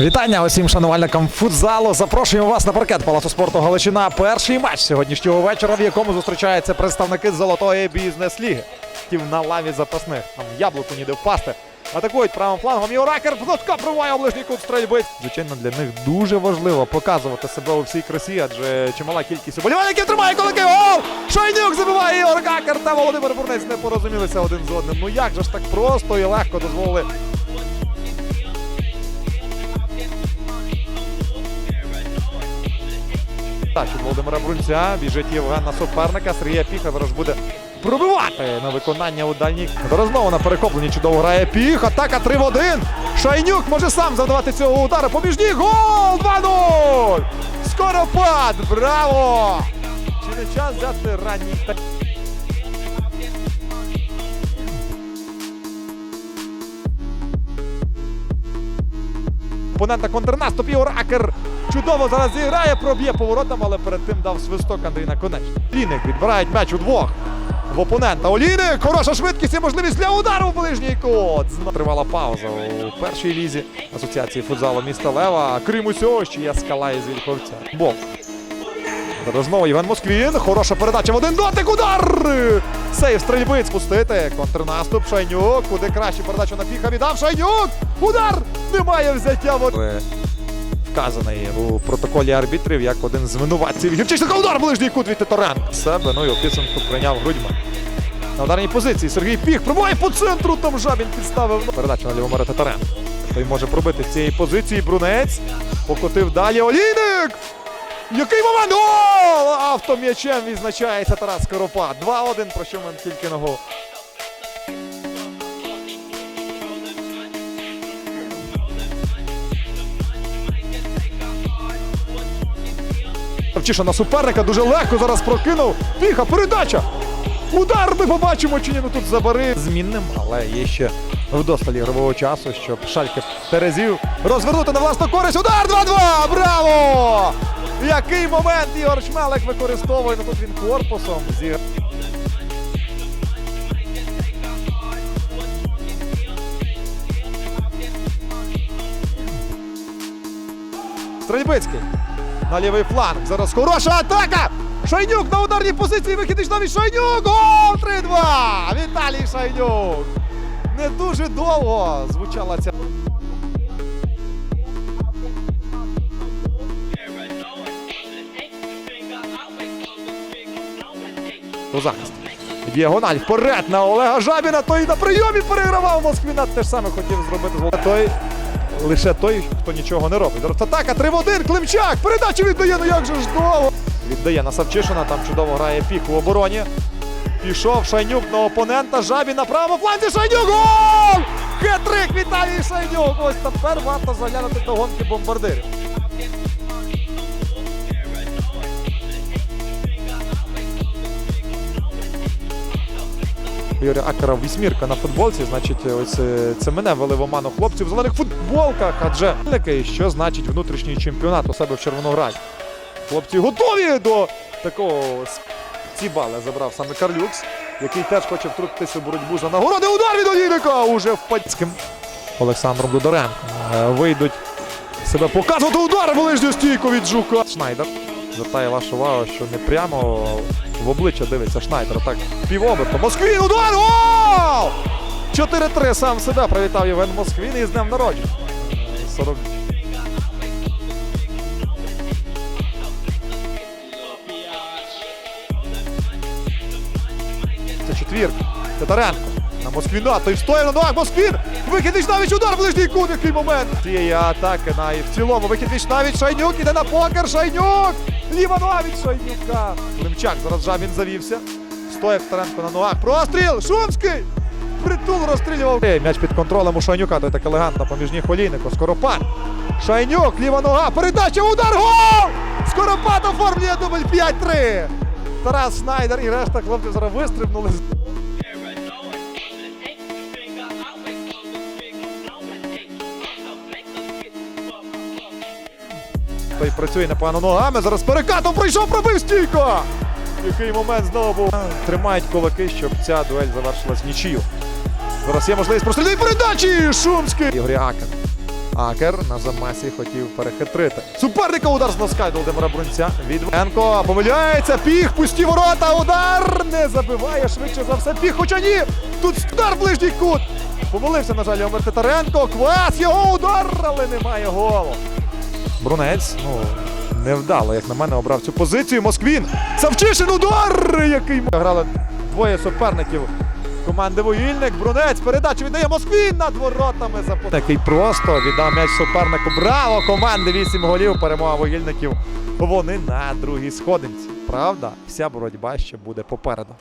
Вітання усім шанувальникам футзалу. Запрошуємо вас на паркет Палацу спорту Галичина. Перший матч сьогоднішнього вечора, в якому зустрічаються представники золотої бізнес-ліги. Втім, на лаві запасних. Там яблуку ніде впасти. Атакують правим флангом. І Оракер Плотка пробиває у ближній кут стрільби. Звичайно, для них дуже важливо показувати себе у всій красі, адже чимала кількість уболівальників тримає кулаки. Гол! Шайнюк забиває Гакер та Володимир Бурнець не порозумілися один з одним. Ну як же ж так просто і легко дозволили Від Володимира Брунця біжить Євген на суперника. Сергія Піха зараз буде пробивати на виконання у дальній. Зараз на перехопленні чудово грає Піх. Атака 3 в 1. Шайнюк може сам завдавати цього удару. Поміжній гол 2-0. Скоропад. Браво! Чи не час взяти ранній та. Опонента контрнаступ Ігор Акер чудово зараз зіграє, проб'є поворотом, але перед тим дав свисток Андрій Наконечний. Олійник відбирають м'яч удвох в опонента. Олійник, хороша швидкість і можливість для удару в ближній кут. Тривала пауза у першій лізі Асоціації футзалу міста Лева. Крім усього, ще є скала із Вільховця. Бол. Зараз знову Євген Москвін. Хороша передача в один дотик. Удар! Сейв стрільби спустити. Контрнаступ. Шайнюк. Куди краще передачу на піха віддав. Шайнюк! Удар! Немає взяття. Вказаний у протоколі арбітрів як один з винуватців. Гірчичника удар ближній кут від Титаренка. Себе, ну і у підсумку прийняв грудьма. На ударній позиції Сергій Піх пробуває по центру. Там жабін підставив. Передача на Лівомира Татаренка. Той може пробити з цієї позиції. Брунець покотив далі. Олійник! Який момент! Гол! Автом'ячем відзначається Тарас Скоропа. 2-1, про що ми тільки на Вчиша на суперника дуже легко зараз прокинув. Піха, передача! Удар ми побачимо чи ні. Ну тут забари змінним, але є ще вдосталь ігрового часу, щоб Шальке Терезів розвернути на власну користь. Удар 2-2! Браво! Який момент Ігор Шмелик використовує. Ну тут він корпусом зіграв. Стрельбицький на лівий фланг. Зараз хороша атака! Шайнюк на ударній позиції. Вихід навіть Шайнюк! Гол! 3-2! Віталій Шайнюк! Не дуже довго звучала ця. У захист. Діагональ вперед на Олега Жабіна. Той на прийомі перегравав Москвіна. Те ж саме хотів зробити. Той лише той, хто нічого не робить. Зараз атака 3-1. Климчак. Передачу віддає. Ну як же ж довго. Віддає на Савчишина. Там чудово грає пік у обороні. Пішов Шайнюк на опонента. Жабі на правому фланзі. Шайнюк. Гол! Хетрик Віталій Шайнюк. Ось тепер варто заглянути до гонки бомбардирів. Юрія Акера вісьмірка на футболці. Значить, ось е, це мене вели в оману хлопців в зелених футболках. Адже що значить внутрішній чемпіонат у себе в Червонограді. Хлопці готові до такого с- ці бали забрав саме Карлюкс, який теж хоче втрутитися в боротьбу за нагороди. Удар від Олійника уже в Пацьким Олександром Дударенком. Е, Вийдуть себе показувати удар в ближню стійку від Жука. Шнайдер звертає вашу увагу, що не прямо в обличчя дивиться Шнайдер. Так півоберту. Москвін удар! Гол! 4-3 сам себе привітав Євген Москвін і з днем народження. 40 Це четвірка. Татаренко. На Москвіна. Той стоїть на ногах. Москвін. Вихід Вічнавіч. Удар. Ближній кут. Який момент. Цієї атаки на і в цілому. Вихід Вічнавіч. Шайнюк. Іде на покер. Шайнюк. Ліва нога від Шайнюка. Климчак. Зараз Жабін завівся. Стоїть Татаренко на ногах. Простріл. Шумський. Притул розстрілював. М'яч під контролем у Шайнюка. Той так елегантно поміж ніг Олійнику. Скоропад. Шайнюк. Ліва нога. Передача. Удар. Гол! Скоропад оформлює дубль 5-3. Тарас Шнайдер і решта хлопців зараз вистрибнули. Той працює непогано ногами. Зараз перекатом прийшов, пробив стійко. Який момент знову був. Тримають кулаки, щоб ця дуель завершилась нічию. Зараз є можливість прострільної передачі. Шумський. Ігор Акен. Акер на замасі хотів перехитрити. Суперника удар з носка Володимира Брунця. Від Енко помиляється. Піх, пусті ворота. Удар не забиває швидше за все. Піх, хоча ні. Тут удар ближній кут. Помилився, на жаль, Омер Титаренко. Квас його удар, але немає голу. Брунець, ну, невдало, як на мене, обрав цю позицію. Москвін. Савчишин удар! Який грали двоє суперників команди Вугільник. Брунець передачу віддає Москвін над воротами. Запо... Такий просто віддав м'яч супернику. Браво! Команди 8 голів. Перемога вугільників. Вони на другій сходинці. Правда, вся боротьба ще буде попереду.